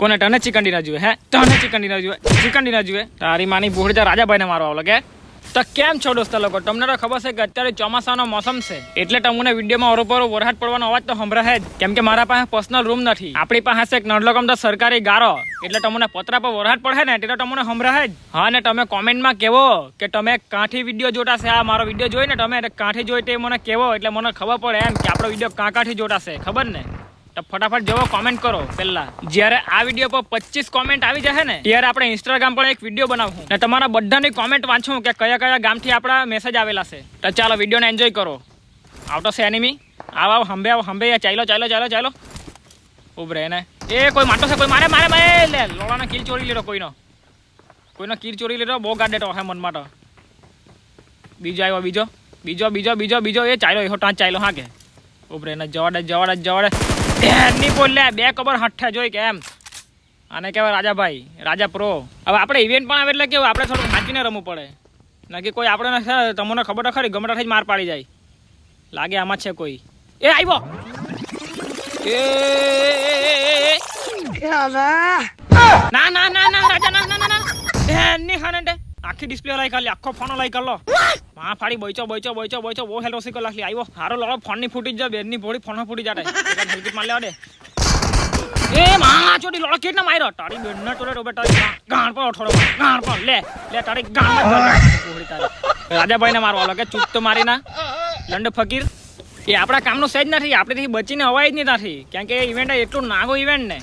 કોને તને chicken dinner જોઈએ હે? તને ચિકન ડિનર જોઈએ ચિકન ડિનર જોઈએ તારી માની બોહડી તો રાજાભાઈને મારવા કે? તો કેમ છો દોસ્તો લોકો? તમને તો ખબર છે કે અત્યારે ચોમાસાનો મોસમ છે. એટલે તમને વિડીયોમાં ઓરોપરો વરસાદ પડવાનો અવાજ તો સંભળાય જ. કેમ કે મારા પાસે પર્સનલ રૂમ નથી. આપણી પાસે એક નડલોકમ તો સરકારી ગારો. એટલે તમને પતરા પર વરસાદ પડે ને એટલે તમને સંભળાય જ. હા, ને તમે કોમેન્ટમાં કેવો કે તમે કાંઠી વીડિયો જોતા છે? આ મારો વીડિયો જોઈને તમે કાંઠી જોઈ તે મને કેવો? એટલે મને ખબર પડે એમ કે આપણો વીડિયો કાં કાંઠી જોતા છે, ખબર ને? તો ફટાફટ જવો કોમેન્ટ કરો પહેલા. જ્યારે આ વીડિયો પર પચીસ કોમેન્ટ આવી જશે ને, ત્યારે આપણે ઇન્સ્ટાગ્રામ પર એક વીડિયો બનાવું ને તમારા બધાની કોમેન્ટ વાંચું કે કયા કયા ગામથી આપણા મેસેજ આવેલા છે. તો ચાલો વિડીયોને એન્જોય કરો. આવતો છે એનિમી આવ આવ, હંભે આવ, હંભે ચાલો ચાલો ચાલો ચાલો ઉભરે ને એ કોઈ માટો છે, કોઈ મારે મારે મારે, લે લોડાનો કીલ ચોરી લીધો કોઈનો. કોઈનો કીર ચોરી લીધો, બહુ ગાડ દેતો હે મનમાં તો. બીજો આવ્યો, બીજો. બીજો બીજો બીજો બીજો. એ ચાલ્યો, એહો ટાંચ ચાલ્યો, હા કે. ઉભરે ને જવાડે જવાડે જવાડે. એની બોલે બે કબર હઠ્ઠા જોઈ કે એમ. આને કહેવાય રાજાભાઈ રાજા પ્રો. હવે આપણે ઇવેન્ટ પણ આવે એટલે કેવું આપણે થોડું વાંચીને રમવું પડે. નક્કી કોઈ આપણે તમને ખબર તો ખરી ગમડાથી જ માર પાડી જાય. લાગે આમાં છે કોઈ. એ આવ્યો એ. ના ના ના ના રાજા ના ના ના ના. એની હાને આખી ડિસ્પ્લે લાઈ ખાલી આખો ફોન લાઈ કરલો માં ફાડી બોઈચો બોઈચો બોઈચો બોઈચો બહુ હેલ સિકલ લાખલી આવ્યો હારો લડો ફોનની ફૂટી જાય બેનની ભોળી ફોન ફૂટી જાય હેલ્કેટ માર લેવા એ માં ચોડી લડો કેટલા માર્યો? તારી બેન ના ચોડે રોબે તારી ગાણ પર થોડો ગાણ પર. લે લે, તારી ગાણ ભોળી તારી. રાજાભાઈ ને મારવા લાગે ચૂપ તો મારી ના લંડ ફકીર. એ આપણા કામનો સેજ નથી, આપણેથી બચીને અવાય જ નહીં નથી કેમ કે ઇવેન્ટ એટલું નાગો ઇવેન્ટ ને,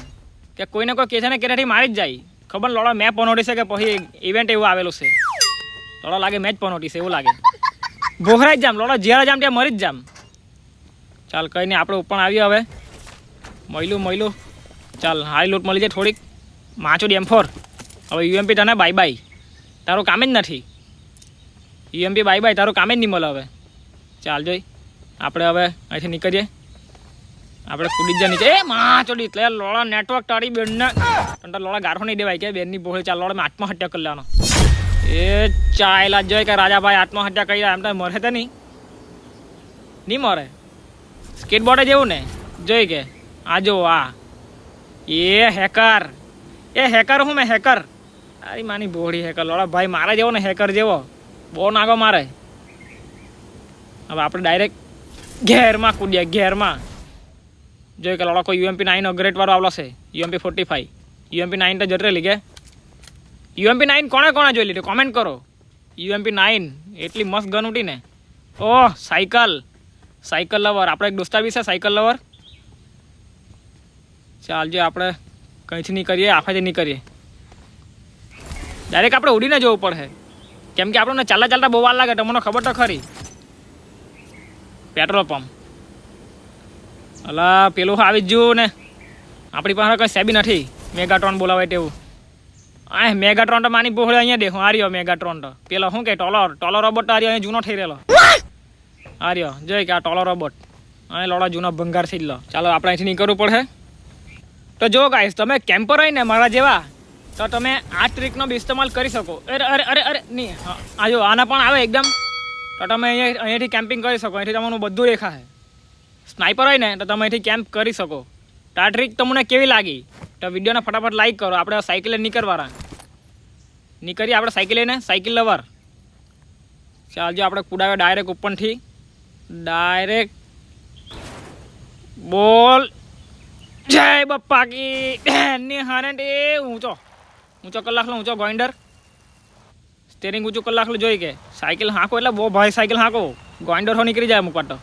કે કોઈને કોઈ કે છે ને કેનાથી મારી જ જાય. ખબર લોડો મેં પનોટી છે કે પછી ઇવેન્ટ એવું આવેલું છે. લોડો લાગે મેં જ પનોટી છે, એવું લાગે. ભોખરાઈ જ જામ લોડો જ્યારે જામ ત્યાં મરી જ જામ. ચાલ, કઈ નહીં, આપણે ઉપર આવીએ હવે. મળ્યું મળ્યું. ચાલ, હારી લૂંટ મળી જાય થોડીક. માચો ડેમ ફોર. હવે યુએમપી તને બાય બાય તારું કામ જ નથી. યુએમપી બાય બાય તારું કામ જ નહીં મળે હવે. ચાલ જોઈ. આપણે હવે અહીંથી નીકળીએ. આપણે કુડી જ નીચે એ માં ચોડી એટલે લોડા નેટવર્ક તાળી બેનને. તંટા લોળા ગારો નહીં દેવાય કે બેનની બોહે ચાલ લોળા મેં આત્મહત્યા કરી લેવાનો. એ ચાયલા જોઈ કે રાજાભાઈ આત્મહત્યા કરી એમ તો મરે તો નહીં. નહીં મરે. સ્કેટબોર્ડે જેવું ને? જોઈ કે. આ જો આ. એ હેકર એ હેકર હું મેં હેકર તારી માની બોડી હેકર લોડા ભાઈ મારે જેવો ને હેકર જેવો. બહુ નાગો મારે. હવે આપણે ડાયરેક્ટ ઘેરમાં કૂદ્યા ઘેરમાં. કે લોડા કોઈ યુએમપી નાઇન અગ્રેટ વાળો આવલો છે UMP forty five UMP nine તો જટરેલી કે યુએમપી નાઇન કોણે કોણે જોઈ લીધી? કોમેન્ટ કરો. યુએમપી નાઇન એટલી મસ્ત ગન ઉઠીને ઓહ, સાયકલ. Cycle lover. આપણે એક દોસ્તા બી છે, સાયકલ લવર. ચાલજે આપણે કંઈથી નહીં કરીએ, આફાથી નહીં કરીએ. ડાયરેક્ટ આપણે ઉડીને જવું પડશે. કેમ કે આપણને ચાલતા ચાલતા બહુ વાર લાગે તમને ખબર તો ખરી. પેટ્રોલ પંપ અલા, પેલું આવી જ જુઓ ને. આપણી પાસે કંઈ સેબી નથી. મેગાટ્રોન બોલાવાય તેવું. આ મેગાટ્રોન તો માની બોહળે અહીંયા દેખો. આ રહ્યો મેગાટ્રોન તો. પેલો શું કે, ટોલર ટોલર રોબોટ તો આ રહ્યો, અહીંયા જૂનો થઈ રહેલો. આ રહ્યો. જોઈ કે આ ટોલર રોબોટ અહીં લોડા જૂનો ભંગાર થઈ લો ચાલો, આપણે અહીંથી નીકળવું પડશે તો જો ગાઈશ તમે કેમ્પર હોય ને મારા જેવા, તો તમે આ ટ્રીકનો બી ઇસ્તેમાલ કરી શકો. અરે અરે અરે અરે, નહીં. આ જો આના પણ આવે એકદમ. તો તમે અહીંયા અહીંયાથી કેમ્પિંગ કરી શકો. અહીંથી તમારું બધું દેખાય સ્નાઈપર હોય ને, તો તમે અહીંથી કેમ્પ કરી શકો. તો આ ટ્રીક તમને કેવી લાગી? તો વિડીયોને ફટાફટ લાઈક કરો, આપણે સાયકલે નીકળવાના. નીકળીએ આપણે સાયકલ લઈને સાયકલ લવર. ચાલજો, આપણે કુડાવે ડાયરેક્ટ ઉપરથી. ડાયરેક્ટ બોલ. જય બપ્પા કી. એની હારે એ ઊંચો. ઊંચો કલાક ઊંચો ગોઈન્ડર સ્ટેરિંગ કલાક જોઈ કે. સાયકલ હાંકો એટલે બહુ ભાઈ સાયકલ હાંકો. ગોઈન્ડર હો નીકળી જાય અમુક તો.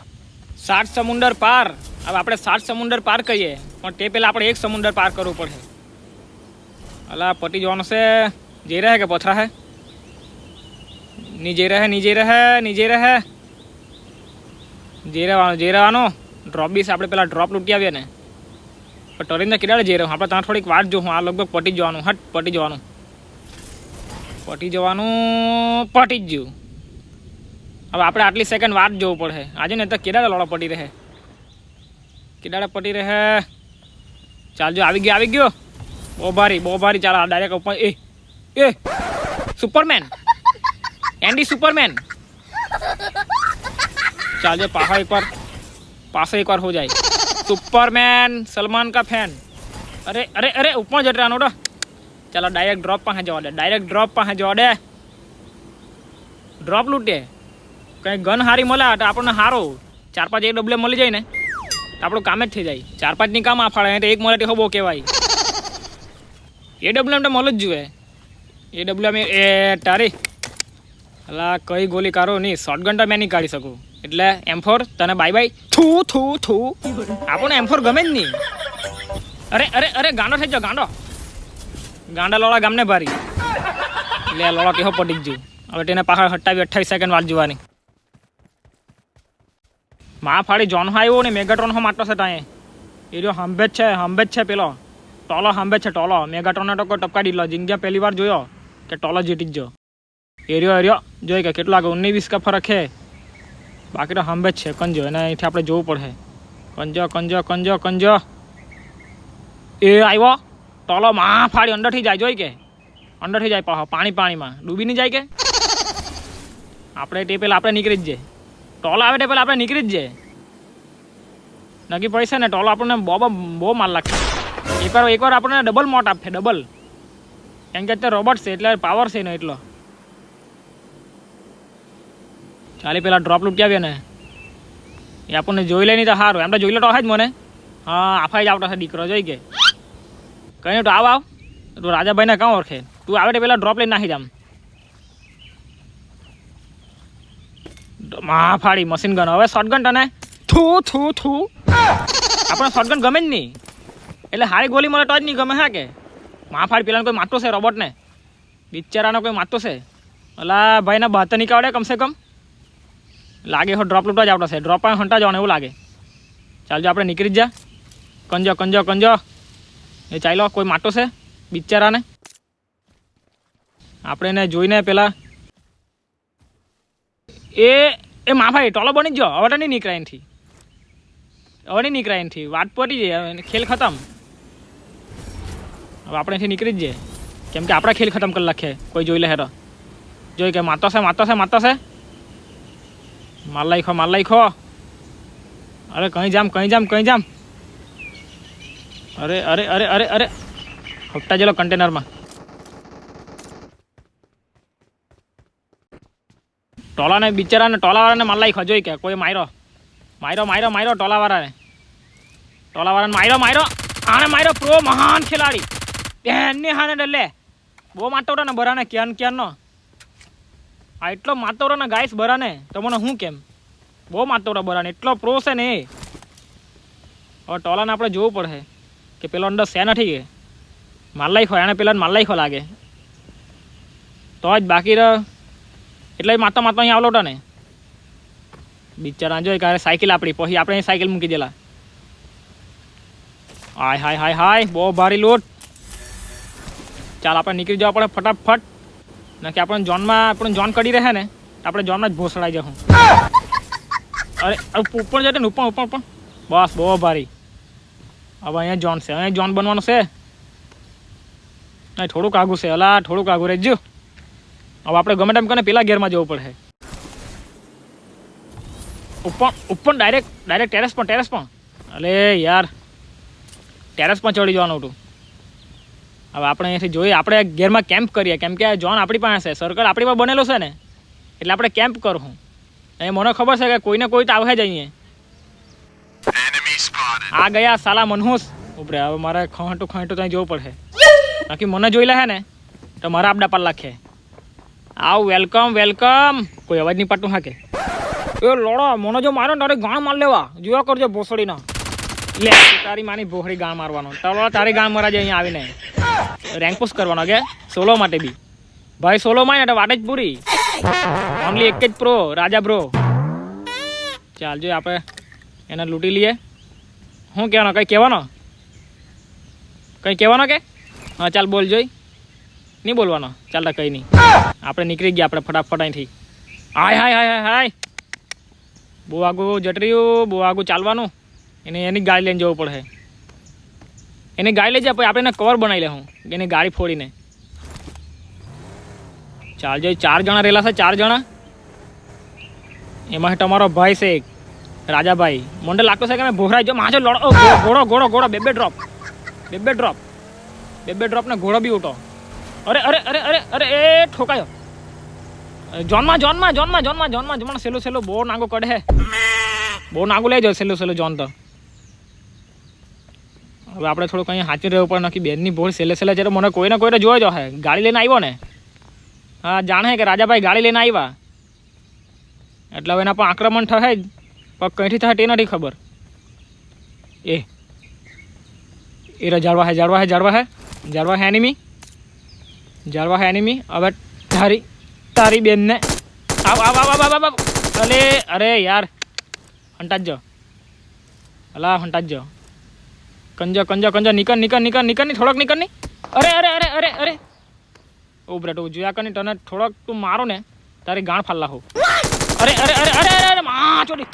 સાત સમુંદર પાર હવે આપણે સાત સમુંદર પાર કરીએ પણ તે પહેલાં આપણે એક સમુંદર પાર કરવું પડે. અલા, પટી જવાનું છે. જઈ રહે કે પથરા હે? ની જઈ રહે ની જઈ રહે ની જઈ રહે. જઈ રહેવાનું જઈ રહેવાનું. ડ્રોપ બીસ આપણે પેલા ડ્રોપ લૂંટી આવીએ ને. પણ ટરીને કિડાડે જઈ રહ્યું આપણે ત્યાં થોડીક વાત જોઉં. આ લગભગ પટી જવાનું, હટ, પટી જવાનું. પટી જવાનું, પટી જ ગયું હવે આપણે આટલી સેકન્ડ વાત જોવું પડે આજે ને તો કેડાડે લોડો પડી રહે કેડાડે પટી રહે ચાલજો આવી ગયો આવી ગયો બહુ ભારી બહુ ભારી ચાલો ડાયરેક્ટ ઉપર એ એ સુપરમેન એન્ડી સુપરમેન ચાલજો પાછો એકવાર પાછો એકવાર હો જાય સુપરમેન સલમાન કા ફેન અરે અરે અરે ઉપર જટરાનો તો ચાલો ડાયરેક્ટ ડ્રોપ પાસે જવા દે ડાયરેક્ટ ડ્રોપ પાસે જવા દે ડ્રોપ લૂંટે કંઈ ગન હારી મળે તો આપણને સારો ચાર પાંચ એ ડબલે મળી જાય ને. આપણું કામ જ થઈ જાય. ચાર પાંચની કામ આ ફાળે તો એક મળે તો હબો કહેવાય એ ડબલ્યુ તો મળે જ જોઈએ એ ડબલ્યુ એ તારી. અલા, કઈ ગોલી કાઢો નહીં શોર્ટગન તો મેં નહીં કાઢી શકું. એટલે એમ ફોર તને બાય બાય થુ થુ થુ. આપણને એમ ફોર ગમે જ નહીં. અરે અરે અરે, ગાંડો થઈ જાઓ ગાંડો. ગાંડા લોળા ગામને ભારી. લોડા લોળા કેહો પડી ગયું હવે તેને પાછળ હટાવી અઠ્ઠાવીસ સેકન્ડ વાત જોવાની. માં ફાળી જોન આવ્યો ને મેગાટ્રોન હો માટો છે ત્યાં. એ જો હંભે છે હંભે છે પેલો. ટોલો હંભે છે, ટોલો. મેગાટ્રોનને ટકો કોઈ ટપકા દીધલો. જિંગ્યા પહેલી વાર જોયો કે ટોલો જીતી જ જો એરિયો એરિયો જોઈ કે કેટલો આગળ ઉન્ની વીસ કા ફરક છે? બાકી તો હંભે છે, કંજો. એને અહીંથી આપણે જોવું પડશે કંજો કંજો કંજો કંજો. એ આવ્યો ટોલો માં ફાળી અંદરથી જાય, જોઈ કે. અંદરથી જાય પાણી પાણીમાં. ડૂબી નહીં જાય કે? આપણે તે પેલા આપણે નીકળી જ જઈએ. ટોલો આવે તે પેલા આપણે નીકળી જ જઈએ. નક્કી પડશે ને, ટોલ આપણને બહુ બહુ માલ લાગશે. એકવાર એકવાર આપણને ડબલ મોટ આપશે ડબલ કેમ કે અત્યારે રોબોટ છે, એટલે પાવર છે એનો એટલો. ચાલી પેલા ડ્રોપ લૂટી આવ્યો ને. એ આપણને જોઈ લે નહીં તો સારું. એમ તો જોઈ લે તો જ મને. હા આફાઈ જ આવતો છે દીકરો જોઈ કે. કઈ તો આવ આવ. તું રાજાભાઈને કાં ઓળખે. તું આવે તે પેલા ડ્રોપ લઈને નાખી જામ માં ફાડી મશીન ગન હવે શોટગન તને? થુ થુ થુ. આપણે શોટગન ગમે જ નહીં. એટલે હારી ગોલી મળે તો જ નહીં ગમે, હા કે? માં ફાડી પેલાને કોઈ મારતો છે રોબોટને બિચારાનો કોઈ મારતો છે? અલા, ભાઈના બહાર નીકળે કમસે કમ. લાગે હો ડ્રોપ લૂટવા જ આવતો છે. ડ્રોપ પણ હંટા જવાનું એવું લાગે. ચાલજો આપણે નીકળી જ જા. કંજો કંજો કંજો. એ ચાલો કોઈ માટો છે? બિચારાને? આપણે એને જોઈને પેલા એ એ મા ભાઈ, ટોલો બની જો હવે નહીં નીકળાય એનથી. હવે નહીં નીકળાય એનથી. વાત પડી જાય. હવે ખેલ ખતમ. હવે આપણે એથી નીકળી જ જઈએ. કેમ કે આપણા ખેલ ખતમ કરી લખે કોઈ જોઈ લે હેરો. જોઈ કે માતો છે માતો છે માતો છે. માર લાઈખો માર લાઈખો અરે, કઈ જામ કઈ જામ કઈ જામ. અરે અરે અરે અરે અરે. હપ્તા જેલો કન્ટેનરમાં ટોલાને, બિચારાને, ટોલાવાળાને માલ ખજોઈ જોઈ કે, કોઈ માર્યો માર્યો માર્યો માર્યો ટોલાવાળાને. ટોલાવાળાને માર્યો માર્યો આને માર્યો પ્રો મહાન ખેલાડી. બેનની હાને ડલે. બહુ મારતો ને બરાને, ક્યાન ક્યાનનો આ એટલો મારતો ને ગાઈસ બરાને, તમને હું કેમ? બહુ મારતો બરાને, એટલો પ્રો છે ને એ. હવે ટોલાને આપણે જોવું પડશે કે પેલો અંદર સે નથી કે માલ્લાઈ ખો એને પેલા માલ્લાઈ ખો લાગે. તો જ બાકી રહ એટલે માતા માતા અહીંયા આવલો હતો ને. બિચારા જોઈ કારે સાયકલ આપણી પછી આપણે સાયકલ મૂકી દેલા. હાય હાય હાય હાય, બહુ ભારી લોટ ચાલ, આપણે નીકળી જવા પડે ફટાફટ. ના કે આપણે જોનમાં, આપણે જોન કરી રહે ને આપણે જોનમાં જ ભોસડાઈ જશું. અરે ઉપર જતે ને, ઉપર ઉપર પણ બસ, બહુ ભારી. હવે અહીંયા જોન છે, અહીંયા જોન બનવાનું છે. નહીં, થોડુંક આઘું છે, અલા, થોડુંક આઘું રહેજો. હવે આપણે ગમે તેમ કરીને પેલા ગેરમાં જવું પડશે ઉપર ઉપર ડાયરેક્ટ ડાયરેક્ટ ટેરેસ પણ ટેરેસ પણ અલે યાર ટેરેસ પણ ચડી જવાનું હતું. હવે આપણે અહીંથી જોઈએ આપણે ઘેરમાં કેમ્પ કરીએ. કેમ કે જોન આપણી પાસે છે. સર્કલ આપણી પાસે બનેલો છે ને એટલે આપણે કેમ્પ કરવું એ મને ખબર છે કે કોઈને કોઈ તો આવે જ અહીંયા. આ ગયા સાલા મનહુસ. ઉપરે હવે મારે ખંટું ખંટું ત્યાં જવું પડશે. બાકી મને જોઈ લે ને તો મારા આપડા પર લાખે. આવ વેલકમ વેલકમ કોઈ અવાજ નહીં પાડતું હાકે. એ લોડો, મને જો મારો તારે ગાણ માર લેવા. જોયા કરજો ભોસડીના. લે, તારી માની ભોસડી ગાણ મારવાનો. તારો તારે ગાણ મારા અહીંયા આવીને. રેન્ક પુશ કરવાનો કે સોલો માટે બી. ભાઈ સોલો માં તો વાટ જ પૂરી. ઓનલી એક જ પ્રો રાજા બ્રો ચાલ જો આપણે એને લૂંટી લઈએ. શું કહેવાનો, કંઈ કહેવાનો? કંઈ કહેવાનો કે? હા, ચાલ, બોલ, જોઈ. નહીં બોલવાનો, ચાલતા કંઈ નહીં. આપણે નીકળી ગયા આપણે ફટાફટ અહીંથી. હાય હાય હાય હાય હાય. બહુ આગું જટર્યું બહુ આગું ચાલવાનું. એને એની ગાડી લઈને જવું પડશે એની ગાડી લઈ જાય પછી આપણે એને કવર બનાવી હું એની ગાડી ફોડીને. ચાલ જે, ચાર જણા રહેલા છે, ચાર જણા. એમાં તમારો ભાઈ છે એક, રાજાભાઈ. મને લાગતું છે કે મેં ભોરાઈ જો માજો લડો. ઘોડો ઘોડો ઘોડો, બે બે ડ્રોપ બે બે ડ્રોપ બે બે ડ્રોપ ને ઘોડો બી ઉઠો. અરે અરે અરે અરે અરે, એ ઠોકાયો. જોનમાં જોનમાં જોનમાં જોનમાં જોનમાં જોનમાં સેલો સેલો, બહુ નાગો કડે હે. બહુ નાગો લઈ જાવ સેલો સેલો, જોન તો. હવે આપણે થોડું કંઈ સાચી રહ્યું પણ નક્કી બેનની ભોળ સેલે સેલે જ્યારે મને કોઈને કોઈને જોયો જો હે. ગાડી લઈને આવ્યો ને? હા, જાણે કે રાજાભાઈ ગાડી લઈને આવ્યા. એટલે હવે એના પર આક્રમણ થશે જ. પણ કંઈથી થાય તે નથી ખબર. એ. એ જાળવા હે જાળવા હે જાળવા હે જાળવા હે. એનિમી જાળવા હે એનિમી હવે તારી તારી બેનને. આવ આવ આવ આવ આવ અલે, અરે યાર. હંટાજો અલા હંટાજો કંજો કંજો કંજો. નીકળ નીકળ નીકળ નીકળની, થોડોક નીકળની. અરે અરે અરે અરે અરે. ઓ બ્રેટ ઓ જોયા કર તને. થોડોક તું મારો ને, તારી ગાણ ફાલ્લા હો અરે અરે અરે અરે અરે અરે, મા ચોડી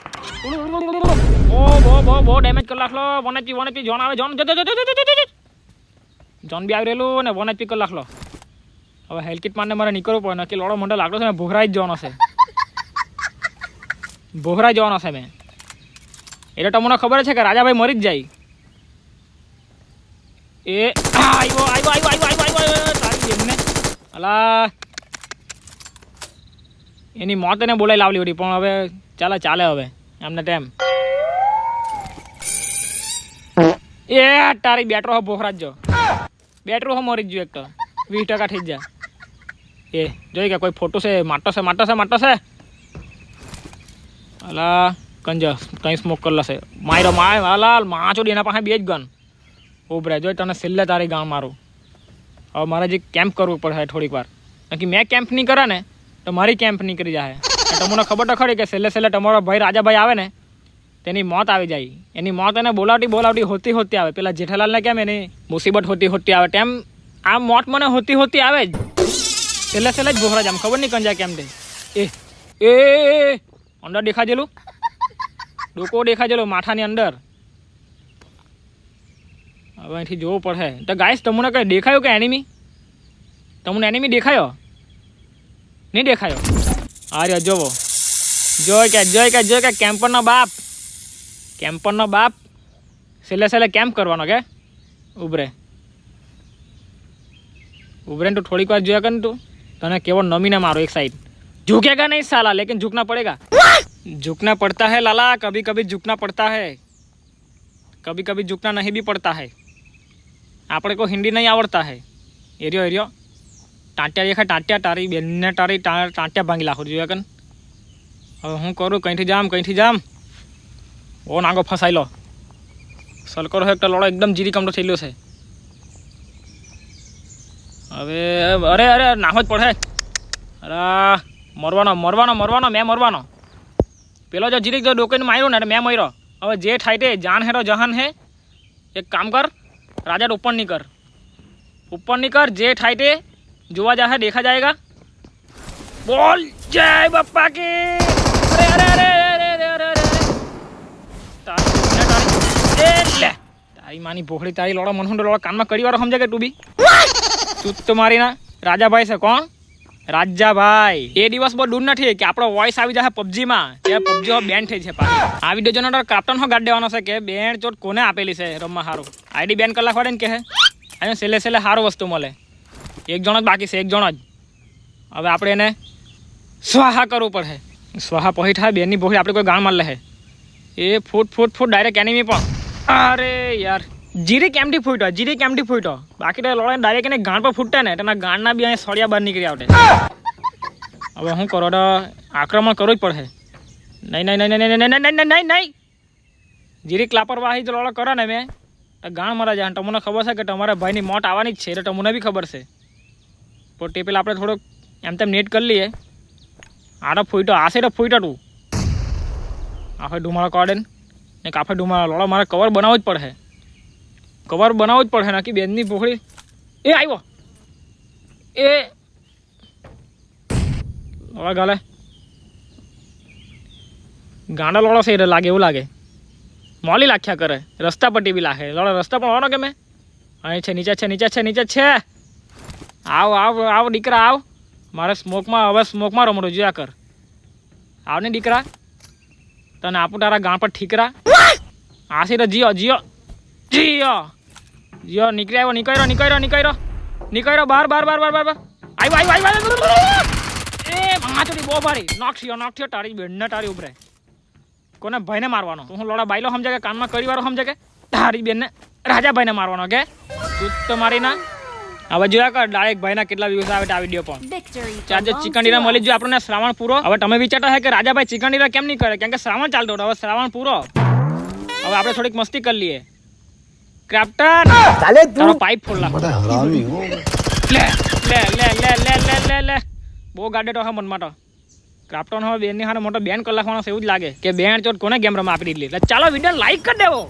ઓ, બો બો બો ડેમેજ કરી નાખલો one HP one HP zone આવે જોન જોન બી આવી રહેલું ને વન એચપી કરી નાખલો હવે હેલ્કિટ મારને મારે નીકળવું પડે નક્કી લોડો મોટો લાગતો છે ને, ભોહરાઈ જ જવાનો છે. ભોહરાઈ જવાનો છે મેં. એટલે તમને ખબર છે કે રાજાભાઈ મરી જ જાય. એ આવ્યો આવ્યો આવ્યો આવ્યો આવ્યો આવ્યો તારી બેનને અલા. એની મોત એને બોલાવી લાવલી હતી પણ હવે ચાલે ચાલે હવે. એમને ટેમ. એ, તારી બેટરો હો ભોખરા જ. બેટરો હો મરી જ જો એક તો. વીસ ટકા થઈ જ જા. એ, જોઈ કે કોઈ ફોટો છે? માટો છે માટો છે માટો છે? અલા કંજ કઈ સ્મોક કરલા છે માયરો માય અલા માચોડી એના પાસે બે જ ગન ઉભરે, જોઈ તને છેલ્લે તારી ગામ મારું. હવે મારે જે કેમ્પ કરવું પડશે થોડીક વાર. બાકી મેં કેમ્પ નહીં કરે ને, તો મારી કેમ્પ નહીં કરી જાય તમને ખબર તો ખરી કે છેલ્લે છેલ્લે તમારો ભાઈ રાજાભાઈ આવે ને, તેની મોત આવી જાય. એની મોત એને બોલાવટી બોલાવટી હોતી હોતી આવે. પેલા જેઠાલાલને કેમ એની મુસીબત હોતી હોતી આવે? તેમ આ મોત મને હોતી હોતી આવે જ. છેલ્લે છેલ્લે જ ભોખરા જામ ખબર નહીં કંજા કેમ તે એ એ એ, એ, અંદર દેખાજેલું ડોકો દેખાજેલો માથાની અંદર હવે અહીંથી જોવું પડે તો ગાઈસ તમને કઈ દેખાયો કે એનિમી તમને એનિમી દેખાયો નહીં દેખાયો અરે જોવો જોઈ કે જોઈ કે જોઈ કે કેમ્પરનો બાપ કેમ્પરનો બાપ છેલ્લે છેલ્લે કેમ્પ કરવાનો કે ઉભરે ઉભરે ને તું થોડીક વાર જોયા કર ને તું તને કેવો નમીને મારો એક સાઈડ झुकेगा नहीं साला लेकिन झुकना पड़ेगा झुकना पड़ता है लाला कभी कभी झुकना पड़ता है कभी कभी झुकना नहीं भी पड़ता है આપણે કોઈ હિન્દી નહીં આવડતા હે એરિયો એરિયો ટાંટ્યા દેખા ટાંટ્યા તારી બેનને તારી ટા- ટાંટ્યા ભાંગી લાખો જોયા કન હવે હું કરું કંઈથી જામ કંઈથી જામ ઓ નાગો ફસાઈ લો સલકરો એક લોડો એકદમ જીરી કમડો થયેલો છે હવે, અરે અરે નાહો જ પડે. અરે, મરવાનો મરવાનો મરવાનો, મેં મરવાનો. પેલો જો જીરીક જો ડોકીને માર્યો ને મેં મર્યો. હવે જે થાય તે જાન હેરો જહાન હે. એક કામ કર, રાજા ઉપર નહીં કર ઉપર નહીં કર જે થાય તે જોવા જાહે દેખા જાયગા. બોલ, જય બપ્પા કે. અરે અરે અરે અરે અરે અરે અરે તારી તારી લે. તારી માની ભોખડી તારી લોડો મનહુંડો લોડો કાનમાં કરી વાળો સમજે કે તું બી? તું તો મારી રાજાભાઈ છે કોણ? રાજાભાઈ. એ દિવસ બહુ દૂર નથી કે આપણો વોઇસ આવી જશે પબજીમાં. કે પબજી બેન થઈ છે પાછી. આ વીડિયો જોનો કાપ્ટન હો ગાડ દેવાનો છે કે બેન ચોટ કોને આપેલી છે રમવા સારું આઈડી બેન કલાક વાળે ને કે અહીંયા છેલ્લે છેલ્લે સારું વસ્તુ મળે. એક જણ જ બાકી છે, એક જણ જ. હવે આપણે એને સ્વાહા કરવું પડે. સ્વાહા પહી થાય, બેનની પહોળી આપણે કોઈ ગાણ માર એ ફૂટ ફૂટ ફૂટ ડાયરેક્ટ એનિમી પણ. અરે યાર. જીરી કેમથી ફૂટો જીરી કેમથી ફૂટો બાકી તો લોડે ડાયરેક્ટ એને ગાણ પર ફૂટે ને, તેના ગાણના બી અહીંયા સળિયા બહાર નીકળી આવડે. હવે શું કરો તો આક્રમણ કરવું જ પડશે. નહીં નહીં નહીં નહીં નહીં નહીં નહીં નહીં નહીં. જીરીક લાપરવાહી જો લોડો કરો ને મેં. તો ગાણ મરા જાય તમને ખબર છે કે તમારા ભાઈની મોટ આવવાની જ છે, એટલે તમને બી ખબર છે. પણ તે પેલા આપણે થોડુંક એમ તેમ નેટ કરી લઈએ. આડો ફૂટો આ સાઈડ ફૂટો તું. આફે ડુમાળો કાઢે ને કાફે ડુમાળો લોડો મારે કવર બનાવવો જ પડે કવર બનાવવું જ પડે નાખી બેનની પોખડી એ આવ્યો એ. લોડા ગાલે. ગાંડા લોડો છે લાગે એવું લાગે. મોલી લાખ્યા કરે. રસ્તા પટ્ટી બી લાગે લોડો રસ્તા પણ હોવાનો કે મેં અહીં છે નીચે છે નીચે છે નીચે છે. આવ આવ આવ દીકરા આવ. મારે સ્મોકમાં હવે સ્મોકમાં રમડું જોયા કર. આવ ને દીકરા. તને આપું તારા ગાણ પર ઠીકરા. આ છે તો જીઓ જીઓ જીઓ. યો નીકળી આવ્યો નીકળ્યો નીકળ્યો નીકળ્યો. નીકળ્યો બાર બાર બાર બાર બાર બાર. આવ્યો આવ્યો આવ્યો એ માચડી બહુ ભારી. નોક થયો નોક થયો તારી બેનને તારી ઉભરે કોને ભાઈને મારવાનો? હું લોડા બાયલો સમજે કે કાનમાં કરી વાળો સમજે કે તારી બેનને રાજાભાઈને મારવાનો કે તું તો મારી ના. હવે જોયા કર ડાયરેક્ટ ભાઈના કેટલા વ્યૂઝ આવે આ વીડિયો પણ આજે ચિકન ડીરા મળી જો આપણને શ્રાવણ પૂરો. હવે તમે વિચારતા હે કે રાજાભાઈ ચિકન ડીરા કેમ નહીં કરે? કેમ કે શ્રાવણ ચાલતો હતો. હવે શ્રાવણ પૂરો. હવે આપણે થોડીક મસ્તી કરી લઈએ. ક્રાફ્ટન ચાલે તું. પાઇપ ફોડલા બધા હરામી હો. લે લે લે લે લે લે લે લે. બહુ ગાડે તો હે મન માટો. ક્રાફ્ટન હવે બેનની હારે મોટો બેન કલાક વાળો એવું જ લાગે કે બેન ચોટ કોને ગેમ રમા આપી દીધી. એટલે ચાલો વીડિયો લાઈક કરી દેવો.